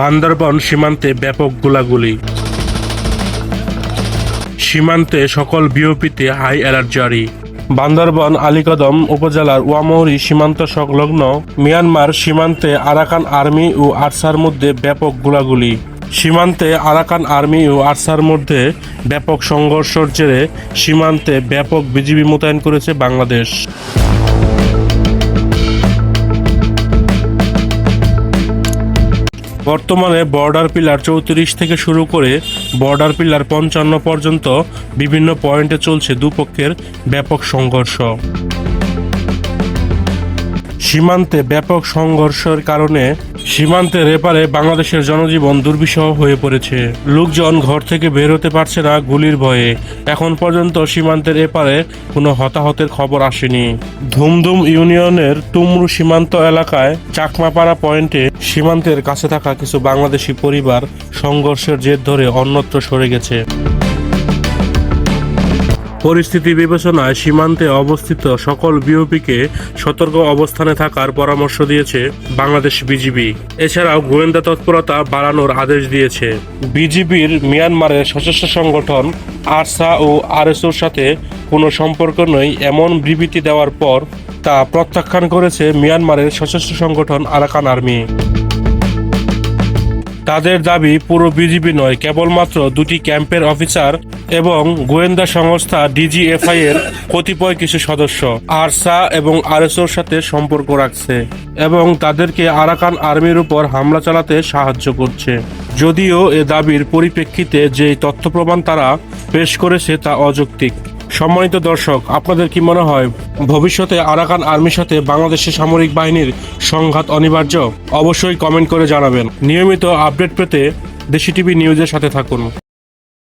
বান্দরবন সীমান্তে ব্যাপক গোলাগুলি। সীমান্তে সকল বিওপিতে হাই অ্যালার্ট জারি। বান্দরবন, আলীকদম উপজেলার ওয়ামৌরি সীমান্ত সংলগ্ন মিয়ানমার সীমান্তে আরাকান আর্মি ও আরসার মধ্যে ব্যাপক গোলাগুলি। সীমান্তে আরাকান আর্মি ও আরসার মধ্যে ব্যাপক সংঘর্ষের জেরে সীমান্তে ব্যাপক বিজিবি মোতায়েন করেছে বাংলাদেশ। বর্তমানে বর্ডার পিলার চৌত্রিশ থেকে শুরু করে বর্ডার পিলার পঞ্চান্ন পর্যন্ত বিভিন্ন পয়েন্টে চলছে দুপক্ষের ব্যাপক সংঘর্ষ। সীমান্তে ব্যাপক সংঘর্ষের কারণে সীমান্তের এপারে বাংলাদেশের জনজীবন দুর্বিষহ হয়ে পড়েছে। লোকজন ঘর থেকে বের হতে পারছে না গুলির ভয়ে। এখন পর্যন্ত সীমান্তের এপারে কোনো হতাহতের খবর আসেনি। ধুমধুম ইউনিয়নের তুমরু সীমান্ত এলাকায় চাকমাপাড়া পয়েন্টে সীমান্তের কাছে থাকা কিছু বাংলাদেশি পরিবার সংঘর্ষের জের ধরে অন্যত্র সরে গেছে। পরিস্থিতি বিবেচনায় সীমান্তে অবস্থিত সকল বিওপিকে সতর্ক অবস্থানে থাকার পরামর্শ দিয়েছে বাংলাদেশ বিজিবি। এছাড়াও গোয়েন্দা তৎপরতা বাড়ানোর আদেশ দিয়েছে। বিজিবির মিয়ানমারের সশস্ত্র সংগঠন আরসা ও আরএসওর সাথে কোনো সম্পর্ক নেই এমন বিবৃতি দেওয়ার পর তা প্রত্যাখ্যান করেছে মিয়ানমারের সশস্ত্র সংগঠন আরাকান আর্মি। তাদের দাবি পুরো বিজিবি নয়, কেবলমাত্র দুটি ক্যাম্পের অফিসার এবং গোয়েন্দা সংস্থা ডিজিএফআই এর কতিপয় কিছু সদস্য। আরসা এবং আরএসওর সাথে সম্পর্ক রাখছে এবং তাদেরকে আরাকান আর্মির উপর হামলা চালাতে সাহায্য করছে। যদিও এ দাবির পরিপ্রেক্ষিতে যে তথ্য প্রমাণ তারা পেশ করেছে তা অযৌক্তিক। সম্মানিত দর্শক, আপনাদের কি মনে হয় ভবিষ্যতে আরাকান আর্মির সাথে বাংলাদেশের সামরিক বাহিনীর সংঘাত অনিবার্য? অবশ্যই কমেন্ট করে জানাবেন। নিয়মিত আপডেট পেতে দেশি টিভি নিউজের সাথে থাকুন।